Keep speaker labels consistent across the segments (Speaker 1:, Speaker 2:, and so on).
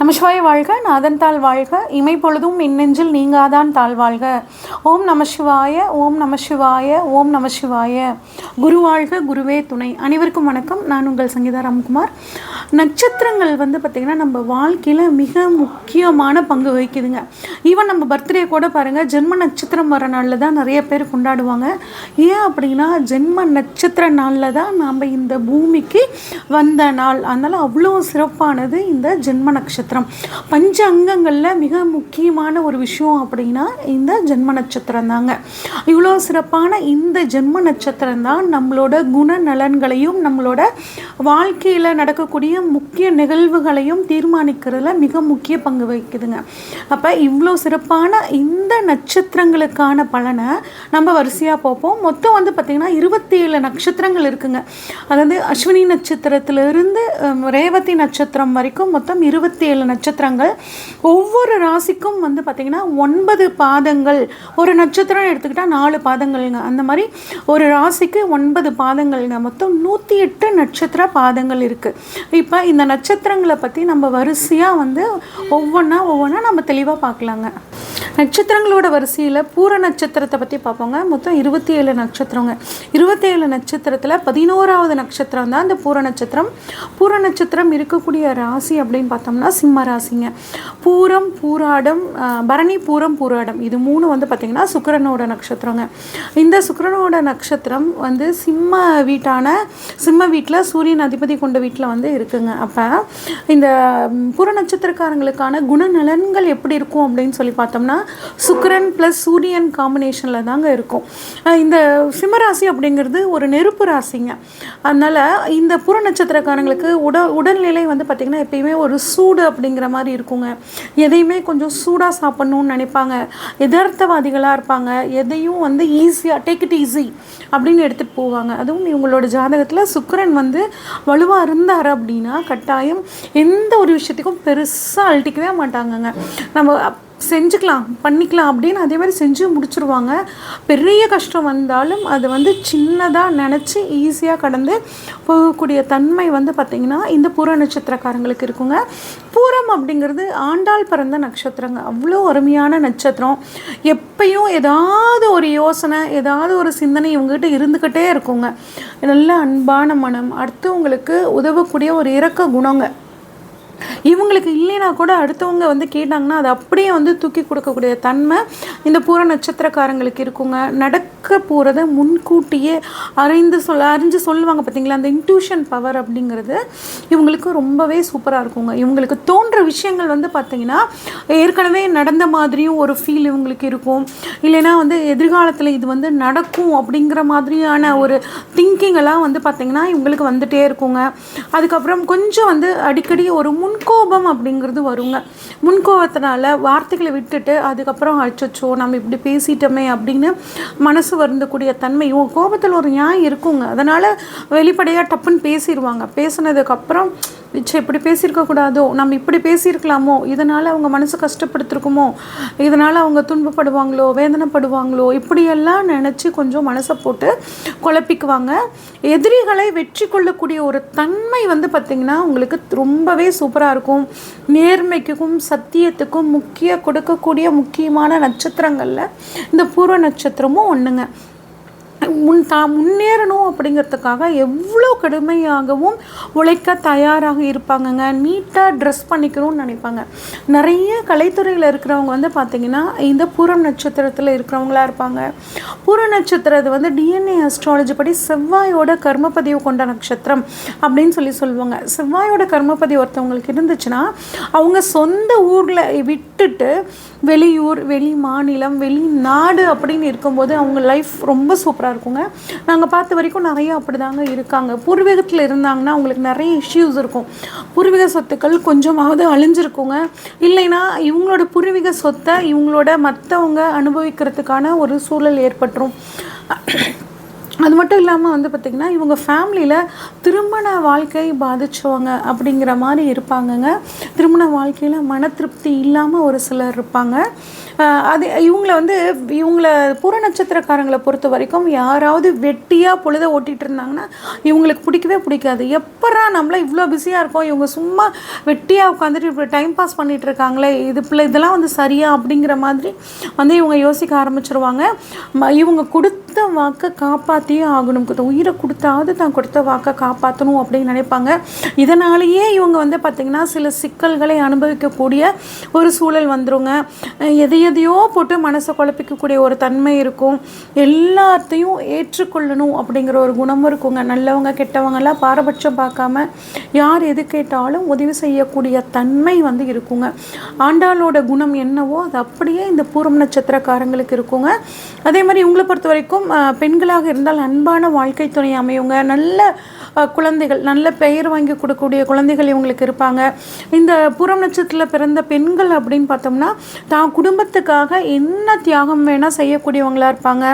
Speaker 1: நமசிவாய வாழ்க நாதன் தாழ் வாழ்க இமை பொழுதும் இன்னெஞ்சில் நீங்காதான் தாழ் வாழ்க. ஓம் நமசிவாய ஓம் நமசிவாய ஓம் நமசிவாய. குரு வாழ்க குருவே துணை. அனைவருக்கும் வணக்கம். நான் உங்கள் சங்கீதா ராம்குமார். நட்சத்திரங்கள் வந்து பார்த்திங்கன்னா நம்ம வாழ்க்கையில் மிக முக்கியமான பங்கு வகிக்குதுங்க. ஈவன் நம்ம பர்த்டே கூட பாருங்கள் ஜென்ம நட்சத்திரம் வர நாளில் தான் நிறைய பேர் கொண்டாடுவாங்க. ஏன் அப்படின்னா ஜென்ம நட்சத்திர நாளில் தான் நாம் இந்த பூமிக்கு வந்த நாள். அதனால் அவ்வளோ சிறப்பானது இந்த ஜென்ம நட்சத்திரம். பஞ்ச அங்கங்களில் மிக முக்கியமான ஒரு விஷயம் அப்படின்னா இந்த ஜென்ம நட்சத்திரம் தாங்க. இவ்வளோ சிறப்பான இந்த ஜென்ம நட்சத்திரம் தான் நம்மளோட குணநலன்களையும் நம்மளோட வாழ்க்கையில் நடக்கக்கூடிய முக்கிய நிகழ்வுகளையும் தீர்மானிக்கிறதுல மிக முக்கிய பங்கு வகிக்குதுங்க. அப்போ இவ்வளோ சிறப்பான இந்த நட்சத்திரங்களுக்கான பலனை நம்ம வரிசையாக பார்ப்போம். மொத்தம் வந்து பார்த்திங்கன்னா இருபத்தி ஏழு நட்சத்திரங்கள் இருக்குங்க. அதாவது அஸ்வினி நட்சத்திரத்திலிருந்து ரேவதி நட்சத்திரம் வரைக்கும் மொத்தம் இருபத்தி ஏழு நட்சத்திரங்கள். ஒவ்வொரு ராசிக்கும் வந்து பார்த்திங்கன்னா ஒன்பது பாதங்கள். ஒரு நட்சத்திரம் எடுத்துக்கிட்டால் நாலு பாதங்கள்ங்க. அந்த மாதிரி ஒரு ராசிக்கு ஒன்பது பாதங்கள்ங்க. மொத்தம் நூற்றி எட்டு நட்சத்திர பாதங்கள் இருக்குது இப்போ இந்த நட்சத்திரங்களை பற்றி நம்ம வரிசையாக வந்து ஒவ்வொன்றா ஒவ்வொன்றா நம்ம தெளிவாக பார்க்கலாங்க. நட்சத்திரங்களோட வரிசையில் பூர நட்சத்திரத்தை பற்றி பார்ப்போங்க. மொத்தம் இருபத்தி ஏழு நட்சத்திரங்க. இருபத்தி ஏழு நட்சத்திரத்தில் பதினோராவது நட்சத்திரம் தான் இந்த பூர நட்சத்திரம். பூர நட்சத்திரம் இருக்கக்கூடிய ராசி அப்படின்னு பார்த்தோம்னா சிம்ம ராசிங்க. பூரம் பூராடம் பரணி பூரம் பூராடம். இது மூணு வந்து பார்த்திங்கன்னா சுக்கரனோட நட்சத்திரங்க. இந்த சுக்கரனோட நட்சத்திரம் வந்து சிம்ம வீட்டான சிம்ம வீட்டில் சூரியன் அதிபதி கொண்ட வீட்டில் வந்து இருக்குங்க. அப்போ இந்த பூர நட்சத்திரக்காரங்களுக்கான குணநலன்கள் எப்படி இருக்கும் அப்படின்னு சொல்லி பார்த்தோம்னா சுக்கரன் ப்ளஸ் சூரியன் காம்பினேஷனில் தாங்க இருக்கும். இந்த சிம்மராசி அப்படிங்கிறது ஒரு நெருப்பு ராசிங்க. அதனால் இந்த புற நட்சத்திரக்காரங்களுக்கு உட உடல்நிலை வந்து பார்த்திங்கன்னா எப்பயுமே ஒரு சூடு அப்படிங்கிற மாதிரி இருக்குங்க. எதையுமே கொஞ்சம் சூடாக சாப்பிட்ணுன்னு நினைப்பாங்க. எதார்த்தவாதிகளாக இருப்பாங்க. எதையும் வந்து ஈஸியாக டேக் இட் ஈஸி அப்படின்னு எடுத்துகிட்டு போவாங்க. அதுவும் இவங்களோட ஜாதகத்தில் சுக்கரன் வந்து வலுவாக இருந்தார் அப்படின்னா கட்டாயம் எந்த ஒரு விஷயத்துக்கும் பெருசாக அழட்டிக்கவே மாட்டாங்கங்க. நம்ம செஞ்சுக்கலாம் பண்ணிக்கலாம் அப்படின்னு அதே மாதிரி செஞ்சு முடிச்சிருவாங்க. பெரிய கஷ்டம் வந்தாலும் அது வந்து சின்னதாக நினச்சி ஈஸியாக கடந்து போகக்கூடிய தன்மை வந்து பார்த்திங்கன்னா இந்த பூர நட்சத்திரக்காரங்களுக்கு இருக்குங்க. பூரம் அப்படிங்கிறது ஆண்டாள் பிறந்த நட்சத்திரங்க. அவ்வளோ அருமையான நட்சத்திரம். எப்பயும் ஏதாவது ஒரு யோசனை ஏதாவது ஒரு சிந்தனை இவங்ககிட்ட இருந்துக்கிட்டே இருக்குங்க. நல்ல அன்பான மனம் அடுத்தவங்களுக்கு உதவக்கூடிய ஒரு இறக்க குணங்க. இவங்களுக்கு இல்லைனா கூட அடுத்தவங்க வந்து கேட்டாங்கன்னா அது அப்படியே வந்து தூக்கி கொடுக்கக்கூடிய தன்மை இந்த பூர நட்சத்திரக்காரங்களுக்கு இருக்குங்க. நடக்க போகிறத முன்கூட்டியே அறிந்து சொல்ல அறிஞ்சு சொல்லுவாங்க பார்த்தீங்களா அந்த இன்ட்யூஷன் பவர் அப்படிங்கிறது இவங்களுக்கு ரொம்பவே சூப்பராக இருக்குங்க. இவங்களுக்கு தோன்ற விஷயங்கள் வந்து பார்த்தீங்கன்னா ஏற்கனவே நடந்த மாதிரியும் ஒரு ஃபீல் இவங்களுக்கு இருக்கும். இல்லைன்னா வந்து எதிர்காலத்தில் இது வந்து நடக்கும் அப்படிங்கிற மாதிரியான ஒரு திங்கிங்கெல்லாம் வந்து பார்த்திங்கன்னா இவங்களுக்கு வந்துகிட்டே இருக்குங்க. அதுக்கப்புறம் கொஞ்சம் வந்து அடிக்கடி ஒரு முன்கோபம் அப்படிங்கிறது வருங்க. முன்கோபத்தினால வார்த்தைகளை விட்டுட்டு அதுக்கப்புறம் அச்சோ நம்ம இப்படி பேசிட்டோமே அப்படின்னு மனசு வருந்தக்கூடிய தன்மையும் கோபத்தில் ஒரு நியாயம் இருக்குங்க. அதனால் வெளிப்படையாக டப்புன்னு பேசிடுவாங்க பேசினதுக்கப்புறம் ச்சே இப்படி பேசியிருக்க கூடாதோ? நம்ம இப்படி பேசியிருக்கலாமோ? இதனால் அவங்க மனசு கஷ்டப்படுத்திருக்குமோ? இதனால் அவங்க துன்பப்படுவாங்களோ? வேதனைப்படுவாங்களோ? இப்படியெல்லாம் நினச்சி கொஞ்சம் மனசை போட்டு குழப்பிக்குவாங்க. எதிரிகளை வெற்றி கொள்ளக்கூடிய ஒரு தன்மை வந்து பார்த்திங்கன்னா உங்களுக்கு ரொம்பவே சூப்பராக இருக்கும். நேர்மைக்கும் சத்தியத்துக்கும் முக்கிய கொடுக்கக்கூடிய முக்கியமான நட்சத்திரங்களில் இந்த பூர்வ நட்சத்திரமும் ஒன்றுங்க முன் தான் முன்னேறணும் அப்படிங்கிறதுக்காக எவ்வளோ கடுமையாகவும் உழைக்க தயாராக இருப்பாங்கங்க. நீட்டாக ட்ரெஸ் பண்ணிக்கணும்னு நினைப்பாங்க. நிறைய கலைத்துறையில் இருக்கிறவங்க வந்து பார்த்திங்கன்னா இந்த பூரம் நட்சத்திரத்தில் இருக்கிறவங்களா இருப்பாங்க. பூர நட்சத்திரம் வந்து டிஎன்ஏ அஸ்ட்ராலஜி படி செவ்வாயோட கர்மப்பதிவு கொண்ட நட்சத்திரம் அப்படின்னு சொல்லி சொல்லுவாங்க. செவ்வாயோட கர்மப்பதிவு ஒருத்தவங்களுக்கு இருந்துச்சுன்னா அவங்க சொந்த ஊரில் விட்டுட்டு வெளியூர் வெளி மாநிலம் வெளிநாடு அப்படின்னு இருக்கும்போது அவங்க லைஃப் ரொம்ப சூப்பராக இருக்குங்க. நாங்கள் பார்த்த வரைக்கும் நிறைய அப்படி தாங்க இருக்காங்க. பூர்வீகத்தில் இருந்தாங்கன்னா அவங்களுக்கு நிறைய இஷ்யூஸ் இருக்கும். பூர்வீக சொத்துக்கள் கொஞ்சமாவது அழிஞ்சிருக்குங்க. இல்லைன்னா இவங்களோட பூர்வீக சொத்தை இவங்களோட மற்றவங்க அனுபவிக்கிறதுக்கான ஒரு சூழல் ஏற்பட்டுரும். அது மட்டும் இல்லாமல் வந்து பார்த்திங்கன்னா இவங்க ஃபேமிலியில் திருமண வாழ்க்கை பாதித்தவங்க அப்படிங்கிற மாதிரி இருப்பாங்கங்க. திருமண வாழ்க்கையில் மன திருப்தி இல்லாமல் ஒரு சிலர் இருப்பாங்க. அது இவங்கள வந்து இவங்கள பூர நட்சத்திரக்காரங்களை பொறுத்த வரைக்கும் யாராவது வெட்டியாக பொழுத ஓட்டிகிட்டு இருந்தாங்கன்னா இவங்களுக்கு பிடிக்கவே பிடிக்காது. எப்பரா நம்மள இவ்வளோ பிஸியாக இருக்கோம் இவங்க சும்மா வெட்டியாக உட்காந்துட்டு இப்போ டைம் பாஸ் பண்ணிகிட்டு இருக்காங்களே இது பிள்ளை இதெல்லாம் வந்து சரியா அப்படிங்கிற மாதிரி வந்து இவங்க யோசிக்க ஆரம்பிச்சிருவாங்க. ம- இவங்க கொடுத்த கொடுத்த வாக்கை காப்பாற்றியே ஆகணும். உயிரை கொடுத்தாவது தான் கொடுத்த வாக்கை காப்பாற்றணும் அப்படின்னு நினைப்பாங்க. இதனாலேயே இவங்க வந்து பார்த்திங்கன்னா சில சிக்கல்களை அனுபவிக்கக்கூடிய ஒரு சூழல் வந்துருங்க. எதை எதையோ போட்டு மனசை குழப்பிக்கக்கூடிய ஒரு தன்மை இருக்கும். எல்லாத்தையும் ஏற்றுக்கொள்ளணும் அப்படிங்கிற ஒரு குணமும் இருக்குங்க. நல்லவங்க கெட்டவங்கெல்லாம் பாரபட்சம் பார்க்காம யார் எது கேட்டாலும் உதவி செய்யக்கூடிய தன்மை வந்து இருக்குங்க. ஆண்டாளோட குணம் என்னவோ அது அப்படியே இந்த பூரம் நட்சத்திரக்காரங்களுக்கு இருக்குங்க. அதே மாதிரி இவங்களை பொறுத்த வரைக்கும் பெண்களாக இருந்தால் அன்பான வாழ்க்கை துணை அமையுங்க. நல்ல குழந்தைகள் நல்ல பெயர் வாங்கி கொடுக்கக்கூடிய குழந்தைகள் இவங்களுக்கு இருப்பாங்க. இந்த புறம் நட்சத்திரத்தில் பிறந்த பெண்கள் அப்படின்னு பார்த்தோம்னா தான் குடும்பத்துக்காக என்ன தியாகம் வேணால் செய்யக்கூடியவங்களாக இருப்பாங்க.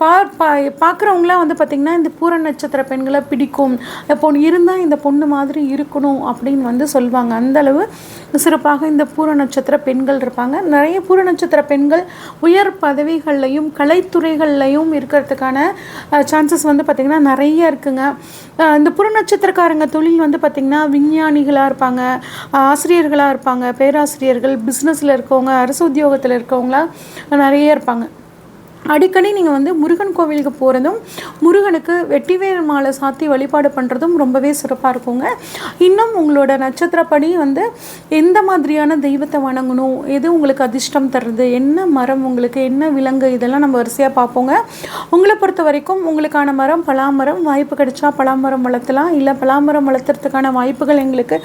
Speaker 1: பா பா பார்க்குறவங்களாம் வந்து பார்த்திங்கன்னா இந்த பூர நட்சத்திர பெண்களை பிடிக்கும். இப்போ இருந்தால் இந்த பொண்ணு மாதிரி இருக்கணும் அப்படின்னு வந்து சொல்லுவாங்க அந்தளவு சிறப்பாக இந்த பூர நட்சத்திர பெண்கள் இருப்பாங்க. நிறைய பூர நட்சத்திர பெண்கள் உயர் பதவிகள்லையும் கலைத்துறைகள்லையும் இருக்கிறதுக்கான சான்சஸ் வந்து பார்த்திங்கன்னா நிறைய இருக்குங்க. இந்த புற நட்சத்திரக்காரங்க தொழில் வந்து பார்த்திங்கன்னா விஞ்ஞானிகளாக இருப்பாங்க ஆசிரியர்களாக இருப்பாங்க பேராசிரியர்கள் பிஸ்னஸில் இருக்கவங்க அரசு உத்தியோகத்தில் இருக்கவங்களாம் நிறைய இருப்பாங்க. அடிக்கடி நீங்கள் வந்து முருகன் கோவிலுக்கு போகிறதும் முருகனுக்கு வெட்டிவேல் மாலை சாத்தி வழிபாடு பண்ணுறதும் ரொம்பவே சிறப்பாக இருக்குங்க. இன்னும் உங்களோட நட்சத்திரப்படி வந்து எந்த மாதிரியான தெய்வத்தை வணங்கணும் எது உங்களுக்கு அதிர்ஷ்டம் தருது என்ன மரம் உங்களுக்கு என்ன விலங்கு இதெல்லாம் நம்ம வரிசையாக பார்ப்போங்க. உங்களை பொறுத்த வரைக்கும் உங்களுக்கான மரம் பலாமரம் வாய்ப்பு கிடைச்சா பலாமரம் வளர்த்தலாம் இல்லை பலாமரம் வளர்த்துறதுக்கான வாய்ப்புகள் எங்களுக்கு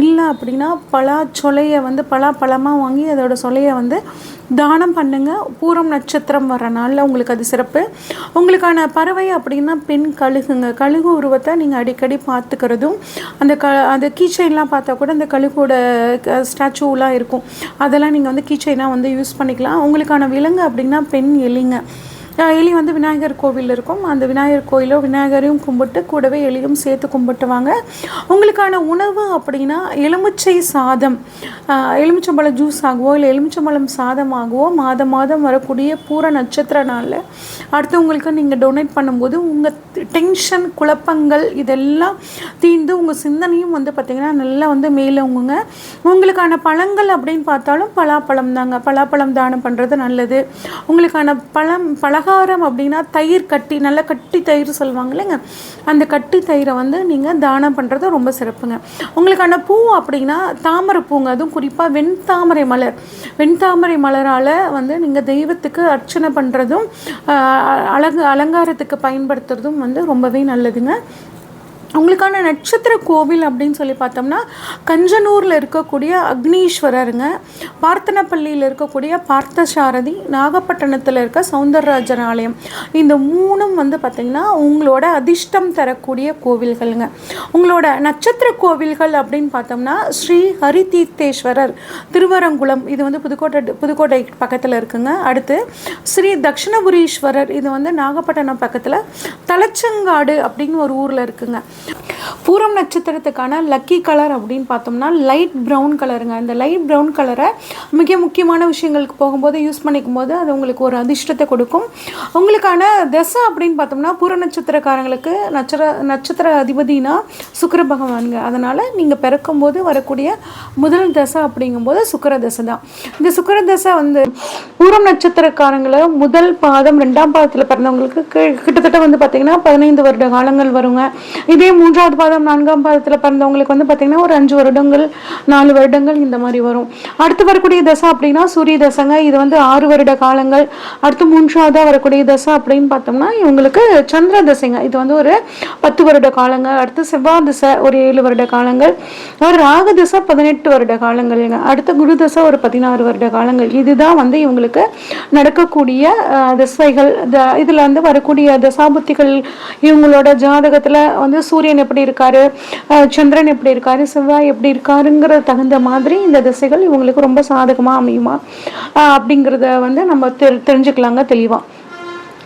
Speaker 1: இல்லை அப்படின்னா பலா சொலையை வந்து பலா பழமாக வாங்கி அதோட சொலையை வந்து தானம் பண்ணுங்கள் பூரம் நட்சத்திரம் வர நாளில் உங்களுக்கு அது சிறப்பு. உங்களுக்கான பறவை அப்படின்னா பெண் கழுகுங்க. கழுகு உருவத்தை நீங்கள் அடிக்கடி பார்த்துக்கிறதும் அந்த க அந்த கீச்சைன்லாம் பார்த்தா கூட அந்த கழுகோட ஸ்டாச்சுலாம் இருக்கும். அதெல்லாம் நீங்கள் வந்து கீச்சைனாக வந்து யூஸ் பண்ணிக்கலாம். உங்களுக்கான விலங்கு அப்படின்னா பெண் எலிங்க. எலி வந்து விநாயகர் கோவில் இருக்கும். அந்த விநாயகர் கோயிலோ விநாயகரையும் கும்பிட்டு கூடவே எலியும் சேர்த்து கும்பிட்டுவாங்க. உங்களுக்கான உணவு அப்படின்னா எலுமிச்சை சாதம். எலுமிச்சம்பழம் ஜூஸ் ஆகவோ இல்லை எலுமிச்சம்பழம் சாதமாகவோ மாதம் மாதம் வரக்கூடிய பூர நட்சத்திர நாளில் அடுத்தவங்களுக்கு நீங்கள் டொனேட் பண்ணும்போது உங்கள் டென்ஷன் குழப்பங்கள் இதெல்லாம் தீர்ந்து உங்கள் சிந்தனையும் வந்து பார்த்திங்கன்னா நல்லா வந்து மேலோங்குங்க உங்களுக்கான பழங்கள் அப்படின்னு பார்த்தாலும் பலாப்பழம் தாங்க. பலாப்பழம் தானம் பண்ணுறது நல்லது. உங்களுக்கான பழம் பலகாரம் அப்படின்னா தயிர் கட்டி நல்லா கட்டி தயிர் சொல்லுவாங்க இல்லைங்க? அந்த கட்டி தயிரை வந்து நீங்கள் தானம் பண்ணுறது ரொம்ப சிறப்புங்க. உங்களுக்கான பூ அப்படின்னா தாமரை பூங்க. அதுவும் குறிப்பாக வெண்தாமரை மலர். வெண்தாமரை மலரால் வந்து நீங்கள் தெய்வத்துக்கு அர்ச்சனை பண்ணுறதும் அழகு அலங்காரத்துக்கு பயன்படுத்துறதும் வந்து ரொம்பவே நல்லதுங்க. உங்களுக்கான நட்சத்திர கோவில் அப்படின்னு சொல்லி பார்த்தோம்னா கஞ்சனூரில் இருக்கக்கூடிய அக்னீஸ்வரருங்க. பார்த்தனப்பள்ளியில் இருக்கக்கூடிய பார்த்தசாரதி நாகப்பட்டினத்தில் இருக்க சௌந்தரராஜன் ஆலயம் இந்த மூணும் வந்து பார்த்திங்கன்னா உங்களோட அதிர்ஷ்டம் தரக்கூடிய கோவில்களுங்க. உங்களோட நட்சத்திர கோவில்கள் அப்படின்னு பார்த்தோம்னா ஸ்ரீ ஹரிதீர்த்தேஸ்வரர் திருவரங்குளம். இது வந்து புதுக்கோட்டை புதுக்கோட்டை பக்கத்தில் இருக்குங்க. அடுத்து ஸ்ரீ தக்ஷணபுரீஸ்வரர் இது வந்து நாகப்பட்டினம் பக்கத்தில் தலச்சங்காடு அப்படின்னு ஒரு ஊரில் இருக்குங்க. பூரம் நட்சத்திரத்துக்கான லக்கி கலர் அப்படின்னு பார்த்தோம்னா லைட் ப்ரௌன் கலருங்க இந்த லைட் ப்ரௌன் கலரை மிக முக்கியமான விஷயங்களுக்கு போகும்போது யூஸ் பண்ணிக்கும் போது அது உங்களுக்கு ஒரு அதிர்ஷ்டத்தை கொடுக்கும். உங்களுக்கான தசை அப்படின்னு பார்த்தோம்னா பூர நட்சத்திரக்காரங்களுக்கு நட்சத்திர நட்சத்திர அதிபதினா சுக்கர பகவானுங்க. அதனால் நீங்கள் பிறக்கும்போது வரக்கூடிய முதல் தசை அப்படிங்கும்போது சுக்கர தசை தான். இந்த சுக்கர தசை வந்து பூரம் நட்சத்திரக்காரங்களை முதல் பாதம் ரெண்டாம் பாதத்தில் பிறந்தவங்களுக்கு கிட்டத்தட்ட வந்து பார்த்திங்கன்னா பதினைந்து வருட காலங்கள் வருங்க. இதே மூன்றாவது பாதம் நான்காம் பாதத்தில் பிறந்தவங்களுக்கு வந்து பார்த்தீங்கன்னா ஒரு அஞ்சு வருடங்கள் நாலு வருடங்கள் இந்த மாதிரி வரும். அடுத்து வரக்கூடிய தசை அப்படின்னா சூரிய தசைங்க. இது வந்து ஆறு வருட காலங்கள். அடுத்து மூன்றாவதாக வரக்கூடிய தசை அப்படின்னு பார்த்தோம்னா இவங்களுக்கு சந்திர தசைங்க. இது வந்து ஒரு பத்து வருட காலங்கள். அடுத்து செவ்வாய் தசை ஒரு ஏழு வருட காலங்கள். ஒரு ராகு தசை பதினெட்டு வருட காலங்கள்ங்க. அடுத்து குரு தசை ஒரு பதினாறு வருட காலங்கள். இதுதான் வந்து இவங்களுக்கு நடக்கக்கூடிய திசைகள். இதில் வந்து வரக்கூடிய தசாபுத்திகள் இவங்களோட ஜாதகத்தில் வந்து சூரியன் எப்படி இருக்காரு சந்திரன் எப்படி இருக்காரு செவ்வாய் எப்படி இருக்காருங்கிற தகுந்த மாதிரி இந்த திசைகள் இவங்களுக்கு ரொம்ப சாதகமா அமையுமா? அப்படிங்கிறத வந்து நம்ம தெரி தெரிஞ்சுக்கலாங்க தெளிவா.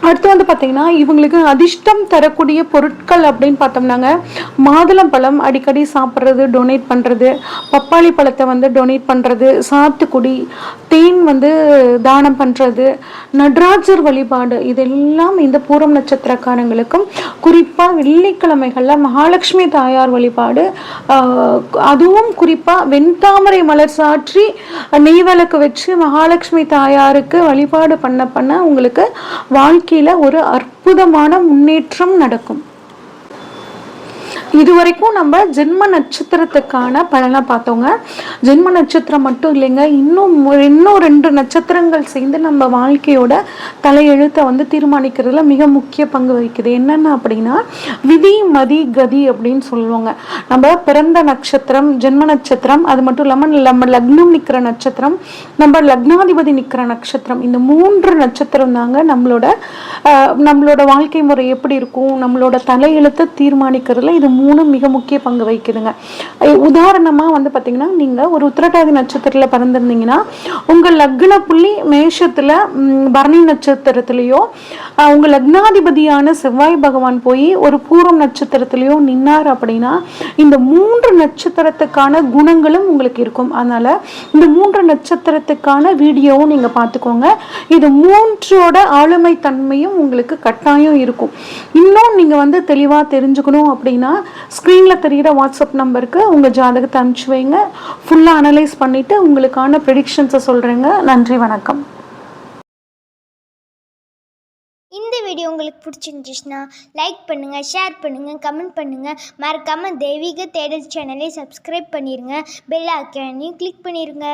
Speaker 1: அடுத்து வந்து பார்த்தீங்கன்னா இவங்களுக்கு அதிர்ஷ்டம் தரக்கூடிய பொருட்கள் அப்படின்னு பார்த்தோம்னாங்க. மாதுளம்பழம் அடிக்கடி சாப்பிட்றது டொனேட் பண்ணுறது பப்பாளி பழத்தை வந்து டொனேட் பண்ணுறது சாத்துக்குடி தேன் வந்து தானம் பண்ணுறது நடராஜர் வழிபாடு இதெல்லாம் இந்த பூரம் நட்சத்திரக்காரங்களுக்கும் குறிப்பாக வெள்ளிக்கிழமைகளில் மகாலட்சுமி தாயார் வழிபாடு அதுவும் குறிப்பாக வெண்தாமரை மலர் சாற்றி நெய் விளக்கு வச்சு மகாலட்சுமி தாயாருக்கு வழிபாடு பண்ண பண்ண உங்களுக்கு வாழ்க்கை வாழ்க்கையில் ஒரு அற்புதமான முன்னேற்றம் நடக்கும். இது வரைக்கும் நம்ம ஜென்ம நட்சத்திரத்துக்கான பலனை பார்த்தோங்க. ஜென்ம நட்சத்திரம் மட்டும் இல்லைங்க. இன்னும் இன்னும் ரெண்டு நட்சத்திரங்கள் சேர்ந்து நம்ம வாழ்க்கையோட தலையெழுத்தை வந்து தீர்மானிக்கிறதுல மிக முக்கிய பங்கு வகிக்குது. என்னென்ன அப்படின்னா விதி மதி கதி அப்படின்னு சொல்லுவாங்க. நம்ம பிறந்த நட்சத்திரம் ஜென்ம நட்சத்திரம் அது மட்டும் இல்லாமல் நம்ம லக்னம் நிற்கிற நட்சத்திரம் நம்ம லக்னாதிபதி நிற்கிற நட்சத்திரம் இந்த மூன்று நட்சத்திரம் தாங்க நம்மளோட நம்மளோட வாழ்க்கை முறை எப்படி இருக்கும் நம்மளோட தலையெழுத்தை தீர்மானிக்கிறதுல இது மூணு மிக முக்கிய பங்கு வகிக்குதுங்க. உதாரணமாக வந்து பார்த்தீங்கன்னா நீங்கள் ஒரு உத்திரட்டாதி நட்சத்திரத்தில் பிறந்திருந்தீங்கன்னா உங்கள் லக்ன புள்ளி மேஷத்தில் பரணி நட்சத்திரத்திலேயோ உங்கள் லக்னாதிபதியான செவ்வாய் பகவான் போய் ஒரு பூரம் நட்சத்திரத்திலேயோ நின்னார் அப்படின்னா இந்த மூன்று நட்சத்திரத்துக்கான குணங்களும் உங்களுக்கு இருக்கும். அதனால் இந்த மூன்று நட்சத்திரத்துக்கான வீடியோவும் நீங்கள் பார்த்துக்கோங்க இது மூன்றோட ஆளுமை தன்மையும் உங்களுக்கு கட்டாயம் இருக்கும். இன்னும் நீங்கள் வந்து தெளிவாக தெரிஞ்சுக்கணும் அப்படின்னா ஸ்க்ரீனில் தெரிகிற வாட்ஸ்அப் நம்பருக்கு உங்கள் ஜாதகத்தை அனுப்பிச்சு வைங்க. ஃபுல்லாக அனலைஸ் பண்ணிவிட்டு உங்களுக்கான ப்ரெடிக்ஷன்ஸை சொல்கிறேங்க நன்றி வணக்கம்.
Speaker 2: இந்த வீடியோ உங்களுக்கு பிடிச்சிருந்துச்சுன்னா லைக் பண்ணுங்கள் ஷேர் பண்ணுங்கள் கமெண்ட் பண்ணுங்கள் மறக்காமல் தெய்வீக தேடல் சேனலை சப்ஸ்கிரைப் பண்ணிடுங்க பெல் ஐக்கானையும் கிளிக் பண்ணிடுங்க